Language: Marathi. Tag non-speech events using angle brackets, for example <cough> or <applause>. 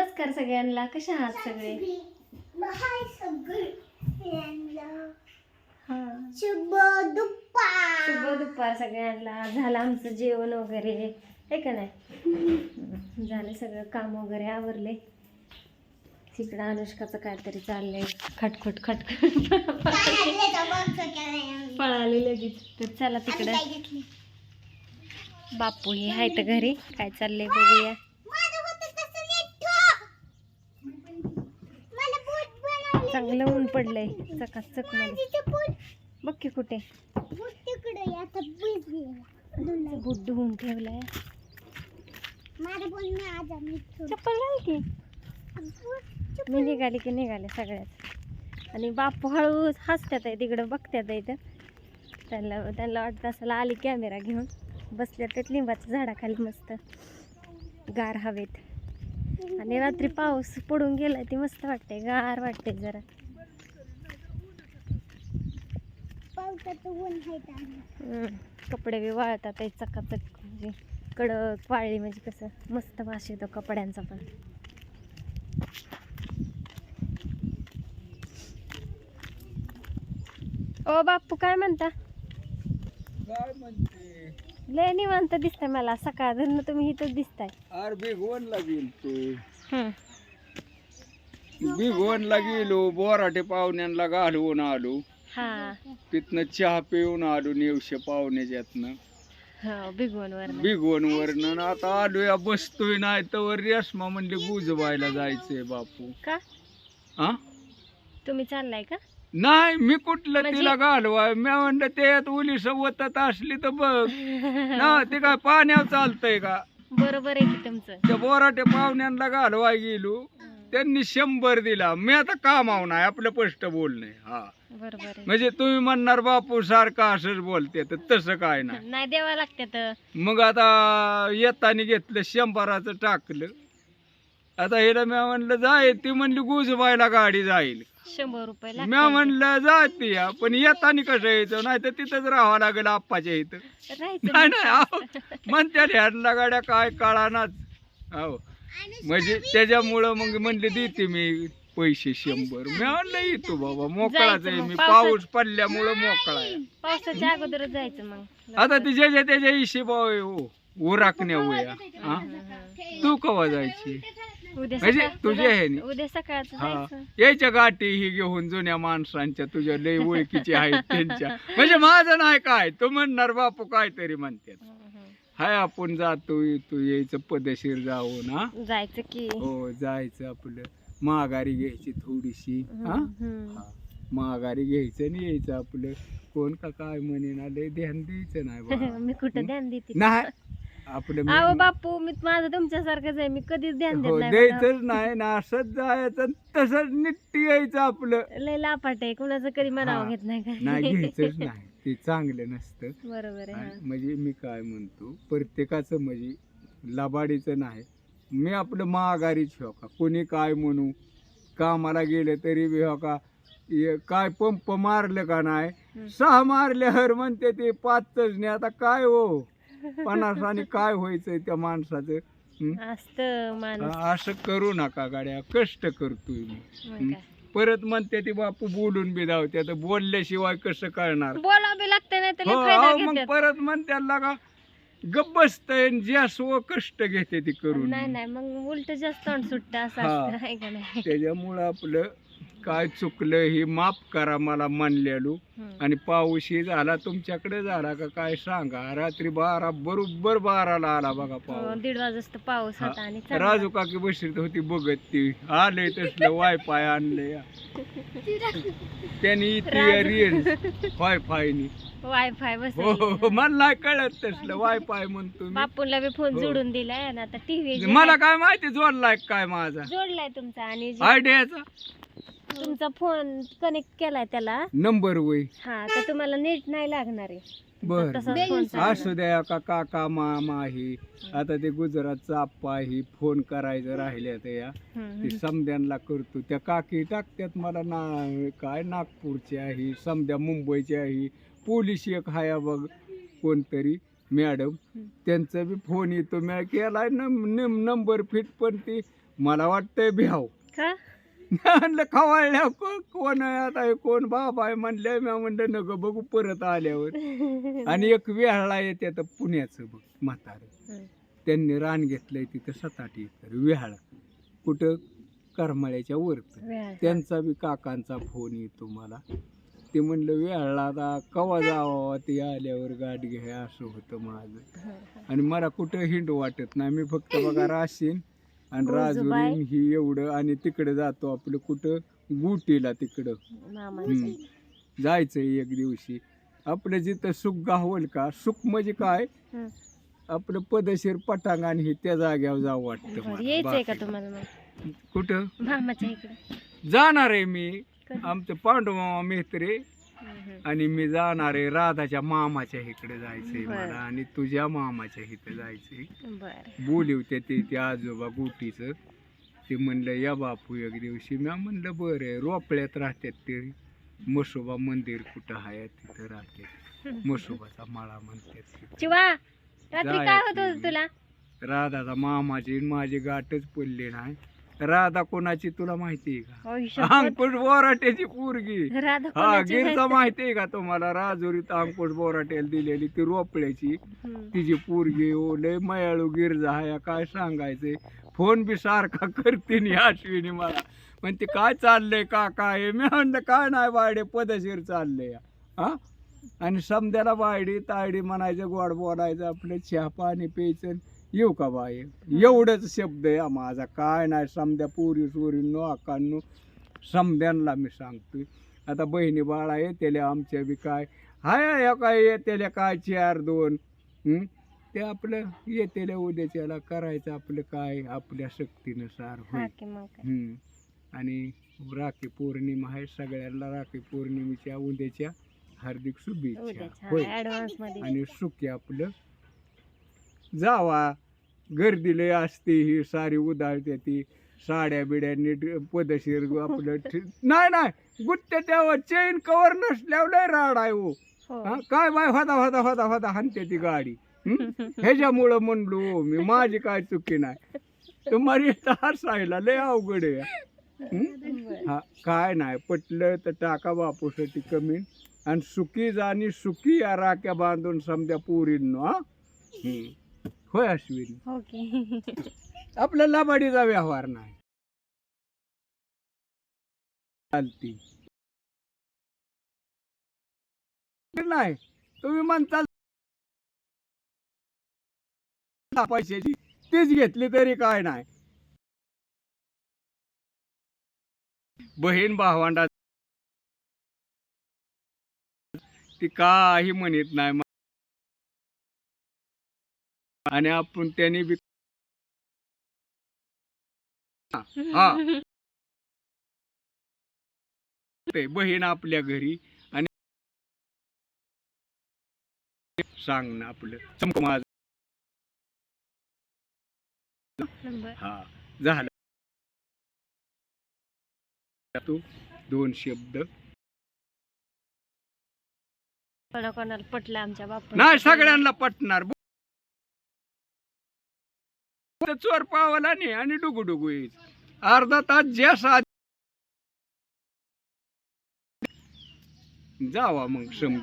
नमस्कार सगळ्यांना कशा आहात सगळे? हा. शुभ दुपार. शुभ दुपार सगळ्यांना. झालं आमचं जेवण वगैरे. आहे का नाही? झालं सगळं काम वगैरे आवरले. तिकडं अनुष्काचं काहीतरी चाललंय. खटखट खटखट. पळाली लगेच. तर चला तिकडं. बापू हे आहे तर घरी. काय चाललंय बघूया. चांगलं ऊन पडलंय चकाचकमध्ये बघ की कुठे. बूट धुवून ठेवलाय. चप्पल घाल की? मी निघाली की निघाले सगळ्यात. आणि बापू हळू हसत्यात आहे तिकडं बघत्यात आहे इथं त्यांना त्यांना वाटतं असं आली कॅमेरा घेऊन. बसल्या त्यात लिंबाच्या झाडाखाली मस्त. गार हवेत. आणि रात्री पाऊस पडून गेला ती मस्त वाटतंय गार वाटतंय जरा हम्म. कपडे बी वाळतात आहे चकाचक. म्हणजे कडक वाळली म्हणजे कसं मस्त वास येतो कपड्यांचा पण. ओ बापू काय म्हणता? काय म्हणते? लय निवांत दिसतंय मला. सकाळ धरण तुम्ही इथंच दिसताय. अरे भिगवणला गेलतो. हम्म. भिगवणला गेलो बोराटे पाहुण्यांना घालवून आलो. हा. तिथनं चहा पिऊन आलो नेवशे पाहुण्याच्यातनं हो बिगवणवर भिगवणवरनं आता आलो या बसतोय नाही तर रेशमा म्हणले गुजबायला जायचंय बापू. का? हा तुम्ही चाललाय का? नाही मी कुठलं म्हणजे- तिला घालवाय? मी म्हणलं त्यात उली सवतात असली तर बघ. ना ते काय पाण्यावर चालतंय का? बरोबर आहे की तुमचं. त्या बोराटे पाहुण्यांना घालवाय गेलो. त्यांनी शंभर दिला. मी आता कामाव नाही आपलं स्पष्ट बोलणे हा. बरोबर आहे. म्हणजे तुम्ही म्हणणार बापू सारखं असंच बोलते. तर तसं काय नाही. नाही द्यावं लागते तर. मग आता येताना घेतलं शंभराचं टाकलं. आता हिला मी म्हणलं जाईल ती म्हणली गुजबायला गाडी जाईल. शंभर रुपये मी लागतात. म्हणलं जाते या पण येताना कसं यायचं? नाही तर तिथंच राहावं लागेल आप्पाच्या इथं. राहायचं नाही. नाही म्हणत्या ह्यांना गाड्या काय कळानाच. हो म्हणजे त्याच्यामुळं मग म्हणले देते मी पैसे शंभर. मी म्हणलं येतो बाबा. मोकळाच आहे जायचं मग. मी. पावसात. पाऊस पडल्यामुळं मोकळा आहे. पावसाच्या अगोदरच जायचं मग. आता ती ज्याच्या त्याच्या हिशेबाव हो. उराकण्या होया हा? तू कवा जायची? उद्या म्हणजे सकाळ- तुझ्या ह्यानी. उद्या सकाळचं हा. जायचं. यायच्या गाठी ही घेऊन जुन्या माणसांच्या तुझ्या लय ओळखीच्या आहेत त्यांच्या. म्हणजे माझं नाही काय? तू म्हणणार बापू काहीतरी म्हणतात. हम्म, हाय आपण जातो येतो यायचं पदशीर हा? हम्म. जायचं की. हो जायचं आपलं. माघारी घ्यायची थोडीशी हा. हा. माघारी घ्यायचं आणि यायचं आपलं. कोण का काय म्हणे ना लय ध्यान द्यायचं नाही बाबा. <laughs> मी कुठं ध्यान देते? नाही. आपलं मी- अहो बापू मी माझं तुमच्यासारखंच आहे. मी कधीच ध्यान देत हो नाही. द्यायचंच नाही ना असंच जायचं आणि तसंच निट्टी यायचं आपलं. लय लापाट आहे. कुणाचं कधी मनावं. घेत नाही नाही <laughs> घ्यायचंच नाही. ते चांगलं नसतं बरोबर आहे आणि म्हणजे मी काय म्हणतो प्रत्येकाचं म्हणजे लबाडीचं नाही. मी आपलं माघारीच हो का? कोणी काय म्हणू? कामाला गेलं तरी बी हो का? ये काय पंप मारलं का नाही. सहा मारल्यावर म्हणते ते पाच तजने आता काय हो? पन्नास आणि <laughs> काय व्हायचंय त्या माणसाचं? हं? असतं माणूस. असं करू नका गाड्या. कष्ट करतोय मी. मग? काय. परत म्हणते ती बापू बोलून बी धावते आता बोलल्याशिवाय कसं करणार? बोलावं बी लागतं नाही तर हो, अहो, मग परत त्याला का गप्प बसतंय ज्या स्व कष्ट घेते ती करून. नाही नाही मग उलट जास्त तोंड सुटतं असं हा. असतं आहे का नाही? त्याच्यामुळं आपलं काय चुकलं हे माफ करा मला मानलेलो हम्म. आणि पाऊसही झाला तुमच्याकडे झाला का काय सांगा. रात्री बारा बरोबर बाराला आला बघा हो, पाऊस. दीड वाजता पाऊस हा. होता आणि चांगला. राजू काकी बसली होती बघत ती. आलंय तसलं वायफाय आणलंय त्यांनी ती वायफायनी. वायफाय हो बसवलं. हो, हो मला नाही कळत तसलं वायफाय म्हणतो मी बापूला बी फोन हो. जोडून दिलाय आणि आता टीव्ही मला काय माहिती जोडलाय काय माझा? जोडलाय तुमचा आणि जे आयडियाचा तुमचा फोन कनेक्ट केलाय त्याला. नंबर वय. हा तर तुम्हाला नेट नाही लागणार आहे. बर. तसाच फोन चालणार. असू द्या का काका मामा आहे. आता ते गुजरातचा आप्पा आहे फोन करायचं राहिल्या त्या. हम्म, ते समद्यांना करतो. त्या काकी टाकत्यात मला ना काय नागपूरची आहे समद्या मुंबईची आहे. पोलीस एक हाया बघ कोणतरी मॅडम. हम्म. त्यांचा बी फोन येतो. मी केलाय नंबर फिट पण ती मला वाटतंय बिहाव का? म्हणलं खवाळल्या कोण आहे आता? हे कोण बाबा आहे? म्हणलं मी म्हणलं नको बघू परत आल्यावर. आणि एक वेळा येते आता पुण्याचं बघ म्हातारं. त्यांनी रान घेतलंय तिथं सात आठ एकर वेहाळ. कुठं? करमाळ्याच्या वर. त्यांचा बी काकांचा फोन येतो मला. ते म्हणलं वेळाला आता कवा जावा ते आल्यावर गाठ घ्या असं होतं माझं. आणि मला कुठं हिंड वाटत नाही. मी फक्त बघा राशीन. आणि गोजूबाई. राजुरीन ही एवढं आणि तिकडे जातो आपलं कुठं गुटीला तिकडं. हम्म. जायचंय एक दिवशी आपलं जिथं सुख गावल का सुख म्हणजे काय. आपलं पदशीर पटांग आणि हे त्या जाग्यावर जावं वाटतं बरं, मला. यायचंय का बाकी. तुम्हाला मग कुठं मामाच्या इकडे जाणार आहे मी? आमचं पांडुमामा मेहत्रे. आणि मी जाणार आहे राधाच्या मामाच्या इकडे जायचंय बरं. मला आणि तुझ्या मामाच्या इथं जायचंय. बरं. बोलिवते ते ते आजोबा गुटीचं. ते म्हणलं या बापू एक दिवशी. मी म्हणलं बरं रोपळ्यात राहतात ते. मसोबा मंदिर कुठं आहे? तिथं राहतात <laughs> मसोबाचा माळा म्हणतात तिथं. चिवा रात्री काय होत जायचं. होतं तुला? राधाचा मामाची आणि माझी गाठच पडली नाही. राधा कोणाची तुला माहिती आहे का? होय. अंकुश बोराट्याची पोरगी. हा गिरजा माहिती? आहे का तुम्हाला? राजुरीत अंकुश बोराट्याला दिलेली ती रोपळ्याची. तिची पोरगी ओ लय मयाळू गिरजा आहे काय सांगायचंय? फोन बी सारखा करते नी अश्विनी मला. म्हणते काय चाललंय का काय मी म्हणलं काय नाही बायडे पदशीर चाललंय. हा? आणि समद्याला बायडी तायडी म्हणायचं गोड बोलायचं आपलं चहा पाणी प्यायचं. येऊ का बाय एवढंच शब्द आहे माझा. काय नाही समद्या पुरी सुरी नो अकांनो समद्यांना मी सांगतोय. आता बहिणी बाळा येतेल्या आमच्या बी काय? हाय हाय काय येतेल्या काय चार दोन? ते आपलं येतेल्या उद्याच्याला करायचं आपलं काय? आपल्या शक्तीनुसार हा होईल. आणि राखी पौर्णिमा आहे सगळ्यांना राखी पौर्णिमेच्या उद्याच्या हार्दिक शुभेच्छा. होय. आणि सुखी आपलं जावा. गर्दी लय असते ही सारी उदाळते ती. साड्या बिड्यांनी ड- पदशीर आपलं <laughs> ठी- नाही नाही. गुत्त्या त्यावर चेन कवर नसल्यावर लय राड आहे हो. हो. हा, काय बाय होता होता होता होता हाणते ती गाडी. हं? <laughs> ह्याच्यामुळं म्हणलो मी माझी काय चुकी नाही. तुम्हाला हसायला लय अवघड आहे. हं? हा काय नाही पटलं तर टाका बापूसाठी कमी. आणि सुकी जाणी सुकी या राख्या बांधून समजा पोरींनो हा. हं. होय अश्विनी. ओके आपला लबाडीचा व्यवहार नाही. चालती. नाही तुम्ही म्हणता पैशाची तीच घेतली तरी काय नाही. बहीण भावंडा ती काही म्हणत नाही. आणि आपण त्यांनी बी हा. बहीण आपल्या घरी आणि सांग ना आपलं. हा. झालं. तू दोन शब्द. कोणा कोणाला पटलं आमच्या बापू नाही सगळ्यांना पटणार. चोर पावला नाही आणि डुगू डुगू येईल. अर्धा तास ज्या साध जावा मग सम